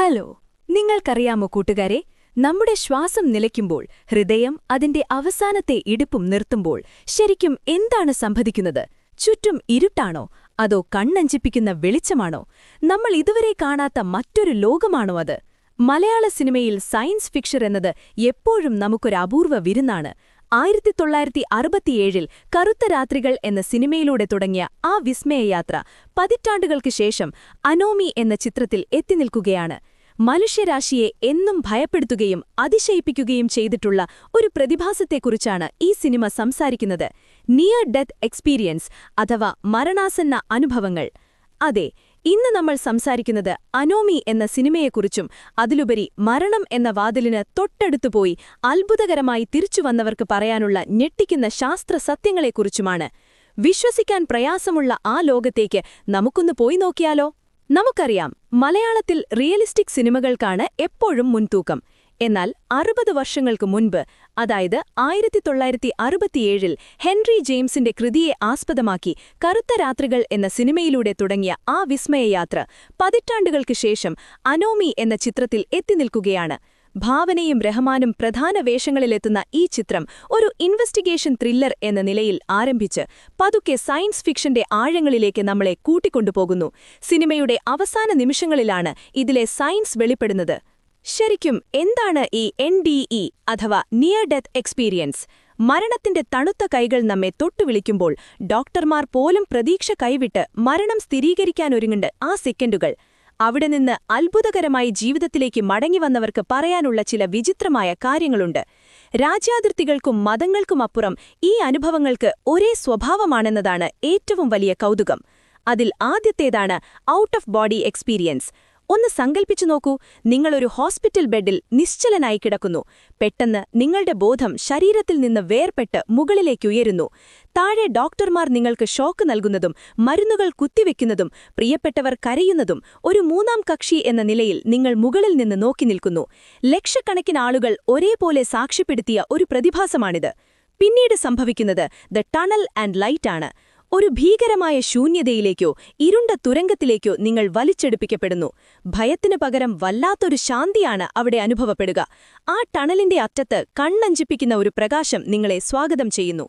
Hello നിങ്ങൾക്കറിയാമോ കൂട്ടുകാരെ? നമ്മുടെ ശ്വാസം നിലയ്ക്കുമ്പോൾ ഹൃദയം അതിന്റെ അവസാനത്തെ ഇടുപ്പും നിർത്തുമ്പോൾ ശരിക്കും എന്താണ് സംഭവിക്കുന്നത്? ചുറ്റും ഇരുട്ടാണോ? അതോ കണ്ണഞ്ചിപ്പിക്കുന്ന വെളിച്ചമാണോ? നമ്മൾ ഇതുവരെ കാണാത്ത മറ്റൊരു ലോകമാണോ അത്? മലയാള സിനിമയിൽ സയൻസ് ഫിക്ഷൻ എന്നത് എപ്പോഴും നമുക്കൊരു അപൂർവ വിരുന്നാണ്. ആയിരത്തി തൊള്ളായിരത്തി അറുപത്തിയേഴിൽ കറുത്ത രാത്രികൾ എന്ന സിനിമയിലൂടെ തുടങ്ങിയ ആ വിസ്മയയാത്ര പതിറ്റാണ്ടുകൾക്ക് ശേഷം അനോമി എന്ന ചിത്രത്തിൽ എത്തിനിൽക്കുകയാണ് മനുഷ്യരാശിയെ എന്നും ഭയപ്പെടുത്തുകയും അതിശയിപ്പിക്കുകയും ചെയ്തിട്ടുള്ള ഒരു പ്രതിഭാസത്തെക്കുറിച്ചാണ് ഈ സിനിമ സംസാരിക്കുന്നത്. നിയർ ഡെത്ത് എക്സ്പീരിയൻസ് അഥവാ മരണാസന്ന അനുഭവങ്ങൾ. അതെ ഇന്ന് നമ്മൾ സംസാരിക്കുന്നത് അനോമി എന്ന സിനിമയെക്കുറിച്ചും അതിലുപരി മരണം എന്ന വാതിലിന് തൊട്ടടുത്തുപോയി അത്ഭുതകരമായി തിരിച്ചുവന്നവർക്ക് പറയാനുള്ള ഞെട്ടിക്കുന്ന ശാസ്ത്ര സത്യങ്ങളെക്കുറിച്ചുമാണ്. വിശ്വസിക്കാൻ പ്രയാസമുള്ള ആ ലോകത്തേക്ക് നമുക്കൊന്ന് പോയി നോക്കിയാലോ? നമുക്കറിയാം മലയാളത്തിൽ റിയലിസ്റ്റിക് സിനിമകൾക്കാണ് എപ്പോഴും മുൻതൂക്കം. എന്നാൽ അറുപത് വർഷങ്ങൾക്ക് മുൻപ് അതായത് ആയിരത്തി തൊള്ളായിരത്തി അറുപത്തിയേഴിൽ ഹെൻറി ജെയിംസിന്റെ കൃതിയെ ആസ്പദമാക്കി കറുത്ത രാത്രികൾ എന്ന സിനിമയിലൂടെ തുടങ്ങിയ ആ വിസ്മയയാത്ര പതിറ്റാണ്ടുകൾക്ക് ശേഷം അനോമി എന്ന ചിത്രത്തിൽ എത്തിനിൽക്കുകയാണ് ഭാവനയും റഹ്മാനും പ്രധാന വേഷങ്ങളിലെത്തുന്ന ഈ ചിത്രം ഒരു ഇൻവെസ്റ്റിഗേഷൻ ത്രില്ലർ എന്ന നിലയിൽ ആരംഭിച്ച് പതുക്കെ സയൻസ് ഫിക്ഷന്റെ ആഴങ്ങളിലേക്ക് നമ്മളെ കൂട്ടിക്കൊണ്ടുപോകുന്നു. സിനിമയുടെ അവസാന നിമിഷങ്ങളിലാണ് ഇതിലെ സയൻസ് വെളിപ്പെടുന്നത്. ശരിക്കും എന്താണ് ഈ എൻ അഥവാ നിയർ ഡെത്ത് എക്സ്പീരിയൻസ് മരണത്തിന്റെ തണുത്ത കൈകൾ നമ്മെ തൊട്ടുവിളിക്കുമ്പോൾ ഡോക്ടർമാർ പോലും പ്രതീക്ഷ കൈവിട്ട് മരണം സ്ഥിരീകരിക്കാനൊരുങ്ങുണ്ട് ആ സെക്കൻഡുകൾ. അവിടെ നിന്ന് അത്ഭുതകരമായി ജീവിതത്തിലേക്ക് മടങ്ങിവന്നവർക്ക് പറയാനുള്ള ചില വിചിത്രമായ കാര്യങ്ങളുണ്ട്. രാജ്യാതിർത്തികൾക്കും മതങ്ങൾക്കുമപ്പുറം ഈ അനുഭവങ്ങൾക്ക് ഒരേ സ്വഭാവമാണെന്നതാണ് ഏറ്റവും വലിയ കൗതുകം. അതിൽ ആദ്യത്തേതാണ് ഔട്ട് ഓഫ് ബോഡി എക്സ്പീരിയൻസ്. ഒന്ന് സങ്കൽപ്പിച്ചു നോക്കൂ. നിങ്ങളൊരു ഹോസ്പിറ്റൽ ബെഡിൽ നിശ്ചലനായി കിടക്കുന്നു. പെട്ടെന്ന് നിങ്ങളുടെ ബോധം ശരീരത്തിൽ നിന്ന് വേർപെട്ട് മുകളിലേക്ക് ഉയരുന്നു. താഴെ ഡോക്ടർമാർ നിങ്ങൾക്ക് ഷോക്ക് നൽകുന്നതും മരുന്നുകൾ കുത്തിവെക്കുന്നതും പ്രിയപ്പെട്ടവർ കരയുന്നതും ഒരു മൂന്നാം കക്ഷി എന്ന നിലയിൽ നിങ്ങൾ മുകളിൽ നിന്ന് നോക്കി നിൽക്കുന്നു. ലക്ഷക്കണക്കിന് ആളുകൾ ഒരേപോലെ സാക്ഷ്യപ്പെടുത്തിയ ഒരു പ്രതിഭാസമാണിത്. പിന്നീട് സംഭവിക്കുന്നത് ദ ടണൽ ആൻഡ് ലൈറ്റ് ആണ്. ഒരു ഭീകരമായ ശൂന്യതയിലേക്കോ ഇരുണ്ട തുരങ്കത്തിലേക്കോ നിങ്ങൾ വലിച്ചെടുപ്പിക്കപ്പെടുന്നു. ഭയത്തിനു പകരം വല്ലാത്തൊരു ശാന്തിയാണ് അവിടെ അനുഭവപ്പെടുക. ആ ടണലിന്റെ അറ്റത്ത് കണ്ണഞ്ചിപ്പിക്കുന്ന ഒരു പ്രകാശം നിങ്ങളെ സ്വാഗതം ചെയ്യുന്നു.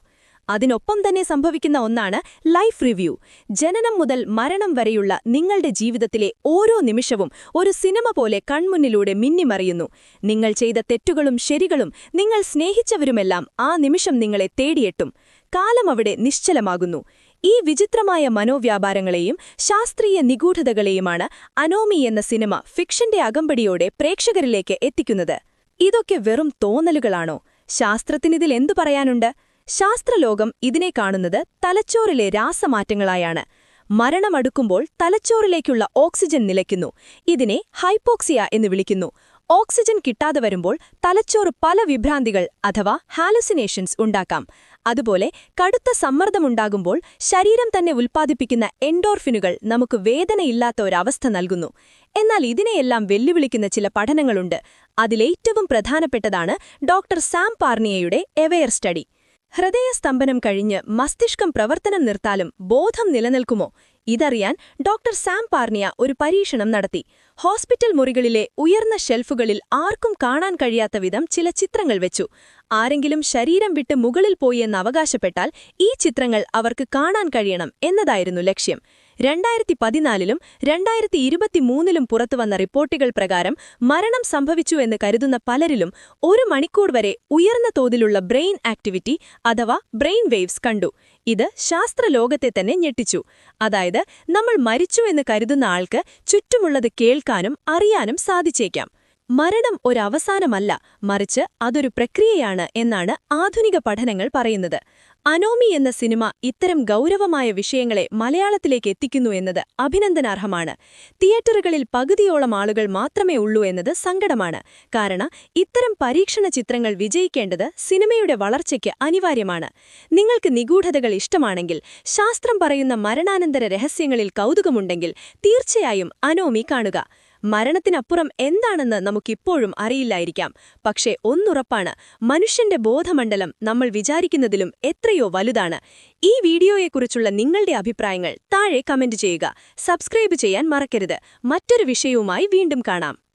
അതിനൊപ്പം തന്നെ സംഭവിക്കുന്ന ഒന്നാണ് ലൈഫ് റിവ്യൂ. ജനനം മുതൽ മരണം വരെയുള്ള നിങ്ങളുടെ ജീവിതത്തിലെ ഓരോ നിമിഷവും ഒരു സിനിമ പോലെ കൺമുന്നിലൂടെ മിന്നിമറിയുന്നു. നിങ്ങൾ ചെയ്ത തെറ്റുകളും ശരികളും നിങ്ങൾ സ്നേഹിച്ചവരുമെല്ലാം ആ നിമിഷം നിങ്ങളെ തേടിയെട്ടും. കാലം അവിടെ നിശ്ചലമാകുന്നു. ഈ വിചിത്രമായ മനോവ്യാപാരങ്ങളെയും ശാസ്ത്രീയ നിഗൂഢതകളെയുമാണ് അനോമി എന്ന സിനിമ ഫിക്ഷന്റെ അകമ്പടിയോടെ പ്രേക്ഷകരിലേക്ക് എത്തിക്കുന്നത്. ഇതൊക്കെ വെറും തോന്നലുകളാണോ? ശാസ്ത്രത്തിനിതിൽ എന്തു പറയാനുണ്ട്? ശാസ്ത്രലോകം ഇതിനെ കാണുന്നത് തലച്ചോറിലെ രാസമാറ്റങ്ങളായാണ്. മരണമടുക്കുമ്പോൾ തലച്ചോറിലേക്കുള്ള ഓക്സിജൻ നിലയ്ക്കുന്നു. ഇതിനെ ഹൈപ്പോക്സിയ എന്ന് വിളിക്കുന്നു. ഓക്സിജൻ കിട്ടാതെ വരുമ്പോൾ തലച്ചോറ് പല വിഭ്രാന്തികൾ അഥവാ ഹാലുസിനേഷൻസ് ഉണ്ടാക്കാം. അതുപോലെ കടുത്ത സമ്മർദ്ദമുണ്ടാകുമ്പോൾ ശരീരം തന്നെ ഉൽപ്പാദിപ്പിക്കുന്ന എൻഡോർഫിനുകൾ നമുക്ക് വേദനയില്ലാത്ത ഒരവസ്ഥ നൽകുന്നു. എന്നാൽ ഇതിനെയെല്ലാം വെല്ലുവിളിക്കുന്ന ചില പഠനങ്ങളുണ്ട്. അതിലേറ്റവും പ്രധാനപ്പെട്ടതാണ് ഡോക്ടർ സാം പാർണിയയുടെ എവെയർ സ്റ്റഡി. ഹൃദയസ്തംഭനം കഴിഞ്ഞ് മസ്തിഷ്കം പ്രവർത്തനം നിർത്താലും ബോധം നിലനിൽക്കുമോ? ഇതറിയാൻ ഡോക്ടർ സാം പാർണിയ ഒരു പരീക്ഷണം നടത്തി. ഹോസ്പിറ്റൽ മുറികളിലെ ഉയർന്ന ഷെൽഫുകളിൽ ആർക്കും കാണാൻ കഴിയാത്ത വിധം ചില ചിത്രങ്ങൾ വെച്ചു. ആരെങ്കിലും ശരീരം വിട്ട് മുകളിൽ പോയി എന്ന് അവകാശപ്പെട്ടാൽ ഈ ചിത്രങ്ങൾ അവർക്ക് കാണാൻ കഴിയണം എന്നതായിരുന്നു ലക്ഷ്യം. രണ്ടായിരത്തി പതിനാലിലും രണ്ടായിരത്തി ഇരുപത്തിമൂന്നിലും പുറത്തുവന്ന റിപ്പോർട്ടുകൾ പ്രകാരം മരണം സംഭവിച്ചു എന്ന് കരുതുന്ന പലരിലും ഒരു മണിക്കൂർ വരെ ഉയർന്ന തോതിലുള്ള ബ്രെയിൻ ആക്ടിവിറ്റി അഥവാ ബ്രെയിൻ വേവ്സ് കണ്ടു. ഇത് ശാസ്ത്രലോകത്തെ തന്നെ ഞെട്ടിച്ചു. അതായത് നമ്മൾ മരിച്ചു എന്ന് കരുതുന്ന ആൾക്ക് ചുറ്റുമുള്ളത് കേൾക്കാനും അറിയാനും സാധിച്ചേക്കാം. മരണം ഒരവസാനമല്ല മറിച്ച് അതൊരു പ്രക്രിയയാണ് എന്നാണ് ആധുനിക പഠനങ്ങൾ പറയുന്നത്. അനോമി എന്ന സിനിമ ഇത്തരം ഗൗരവമായ വിഷയങ്ങളെ മലയാളത്തിലേക്ക് എത്തിക്കുന്നു എന്നത് അഭിനന്ദനാർഹമാണ്. തിയേറ്ററുകളിൽ പകുതിയോളം ആളുകൾ മാത്രമേ ഉള്ളൂ എന്നത് സങ്കടമാണ്. കാരണം ഇത്തരം പരീക്ഷണ ചിത്രങ്ങൾ വിജയിക്കേണ്ടത് സിനിമയുടെ വളർച്ചയ്ക്ക് അനിവാര്യമാണ്. നിങ്ങൾക്ക് നിഗൂഢതകൾ ഇഷ്ടമാണെങ്കിൽ ശാസ്ത്രം പറയുന്ന മരണാനന്തര രഹസ്യങ്ങളിൽ കൗതുകമുണ്ടെങ്കിൽ തീർച്ചയായും അനോമി കാണുക. മരണത്തിനപ്പുറം എന്താണെന്ന് നമുക്കിപ്പോഴും അറിയില്ലായിരിക്കാം. പക്ഷേ ഒന്നുറപ്പാണ് മനുഷ്യന്റെ ബോധമണ്ഡലം നമ്മൾ വിചാരിക്കുന്നതിലും എത്രയോ വലുതാണ്. ഈ വീഡിയോയെക്കുറിച്ചുള്ള നിങ്ങളുടെ അഭിപ്രായങ്ങൾ താഴെ കമന്റ് ചെയ്യുക. സബ്സ്ക്രൈബ് ചെയ്യാൻ മറക്കരുത്. മറ്റൊരു വിഷയവുമായി വീണ്ടും കാണാം.